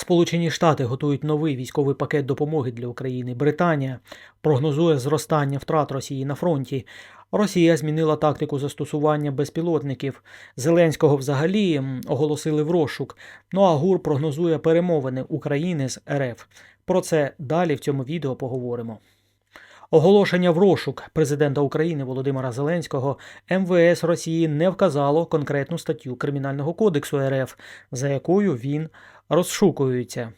Сполучені Штати готують новий військовий пакет допомоги для України. Британія прогнозує зростання втрат Росії на фронті. Росія змінила тактику застосування безпілотників. Зеленського взагалі оголосили в розшук. Ну а ГУР прогнозує перемовини України з РФ. Про це далі в цьому відео поговоримо. Оголошення в розшук президента України Володимира Зеленського МВС Росії не вказало конкретну статтю Кримінального кодексу РФ, за якою він розшукується.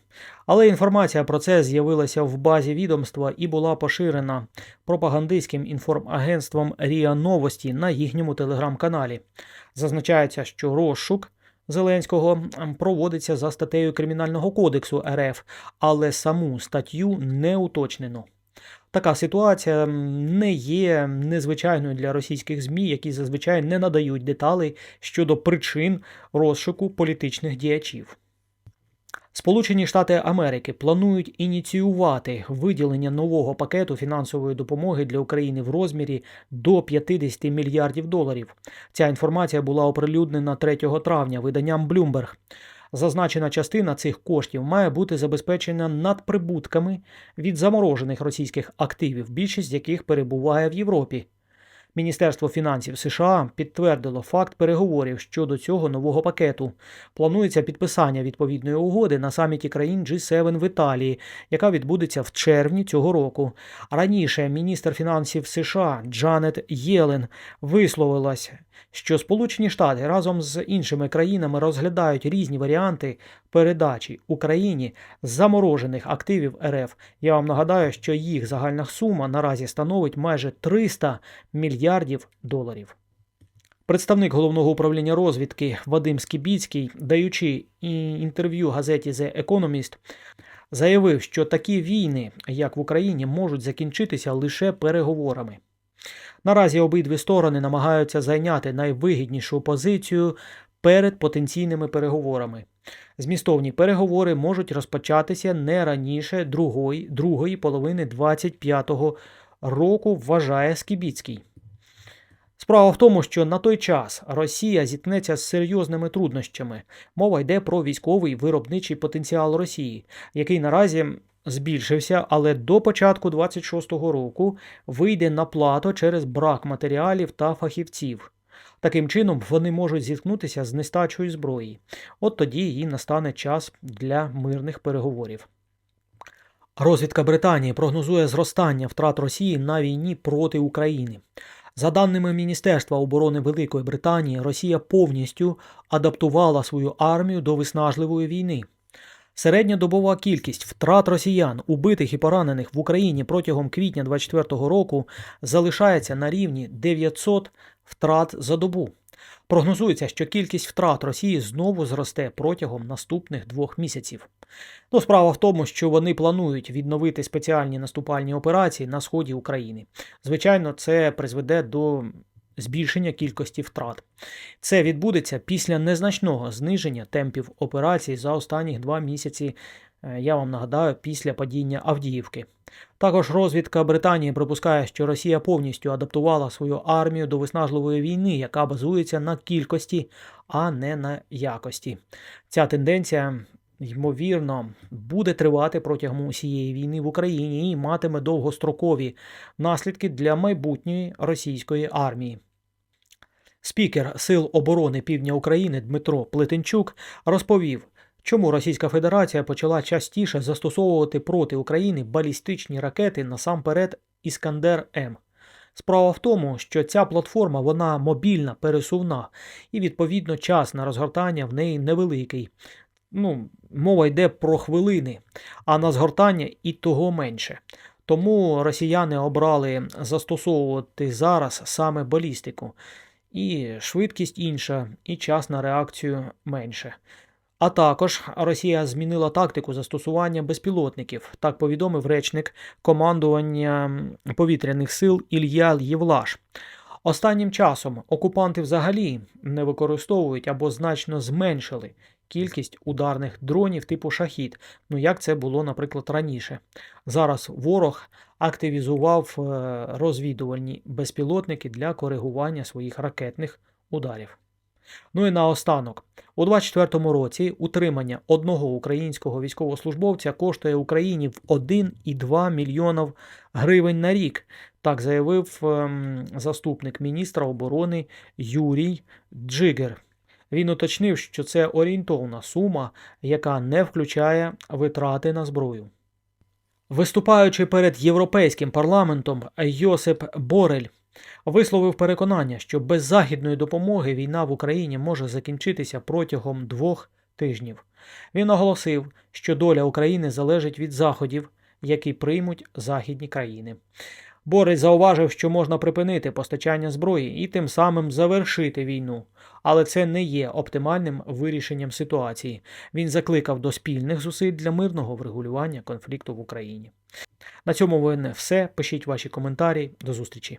Але інформація про це з'явилася в базі відомства і була поширена пропагандистським інформагентством РІА Новості на їхньому телеграм-каналі. Зазначається, що розшук Зеленського проводиться за статтею Кримінального кодексу РФ, але саму статтю не уточнено. Така ситуація не є незвичайною для російських ЗМІ, які зазвичай не надають деталей щодо причин розшуку політичних діячів. Сполучені Штати Америки планують ініціювати виділення нового пакету фінансової допомоги для України в розмірі до 50 мільярдів доларів. Ця інформація була оприлюднена 3 травня виданням Bloomberg. Зазначена частина цих коштів має бути забезпечена надприбутками від заморожених російських активів, більшість яких перебуває в Європі. Міністерство фінансів США підтвердило факт переговорів щодо цього нового пакету. Планується підписання відповідної угоди на саміті країн G7 в Італії, яка відбудеться в червні цього року. Раніше міністр фінансів США Джанет Єлен висловилась, що Сполучені Штати разом з іншими країнами розглядають різні варіанти передачі Україні заморожених активів РФ. Я вам нагадаю, що їх загальна сума наразі становить майже 300 мільярдів доларів. Представник головного управління розвідки Вадим Скібіцький, даючи інтерв'ю газеті The Economist, заявив, що такі війни, як в Україні, можуть закінчитися лише переговорами. Наразі обидві сторони намагаються зайняти найвигіднішу позицію перед потенційними переговорами. Змістовні переговори можуть розпочатися не раніше другої, другої половини 25-го року, вважає Скібіцький. Справа в тому, що на той час Росія зіткнеться з серйозними труднощами. Мова йде про військовий виробничий потенціал Росії, який наразі збільшився, але до початку 26-го року вийде на плато через брак матеріалів та фахівців. Таким чином, вони можуть зіткнутися з нестачою зброї. От тоді і настане час для мирних переговорів. Розвідка Британії прогнозує зростання втрат Росії на війні проти України. За даними Міністерства оборони Великої Британії, Росія повністю адаптувала свою армію до виснажливої війни. Середньодобова кількість втрат росіян, убитих і поранених в Україні протягом квітня 2024 року залишається на рівні 900 втрат за добу. Прогнозується, що кількість втрат Росії знову зросте протягом наступних двох місяців. Ну, справа в тому, що вони планують відновити спеціальні наступальні операції на сході України. Звичайно, це призведе до збільшення кількості втрат. Це відбудеться після незначного зниження темпів операцій за останні два місяці. Е, Я вам нагадаю, після падіння Авдіївки. Також розвідка Британії припускає, що Росія повністю адаптувала свою армію до виснажливої війни, яка базується на кількості, а не на якості. Ця тенденція, ймовірно, буде тривати протягом усієї війни в Україні і матиме довгострокові наслідки для майбутньої російської армії. Спікер Сил оборони Півдня України Дмитро Плетенчук розповів, чому Російська Федерація почала частіше застосовувати проти України балістичні ракети насамперед Іскандер М. Справа в тому, що ця платформа вона мобільна, пересувна, і відповідно час на розгортання в неї невеликий. Ну, мова йде про хвилини, а на згортання і того менше. Тому росіяни обрали застосовувати зараз саме балістику. І швидкість інша, і час на реакцію менше. А також Росія змінила тактику застосування безпілотників, так повідомив речник командування повітряних сил Ілья Євлаш. Останнім часом окупанти взагалі не використовують або значно зменшили кількість ударних дронів типу шахід, ну як це було, наприклад, раніше. Зараз ворог активізував е, розвідувальні безпілотники для коригування своїх ракетних ударів. Ну і наостанок. У 2024 році утримання одного українського військовослужбовця коштує Україні в 1,2 мільйонів гривень на рік. Так заявив ем, заступник міністра оборони Юрій Джигер. Він уточнив, що це орієнтовна сума, яка не включає витрати на зброю. Виступаючи перед Європейським парламентом, Йосип Борель висловив переконання, що без західної допомоги війна в Україні може закінчитися протягом двох тижнів. Він оголосив, що доля України залежить від заходів, які приймуть західні країни. Борис зауважив, що можна припинити постачання зброї і тим самим завершити війну, але це не є оптимальним вирішенням ситуації. Він закликав до спільних зусиль для мирного врегулювання конфлікту в Україні. На цьому в мене все. Пишіть ваші коментарі. До зустрічі.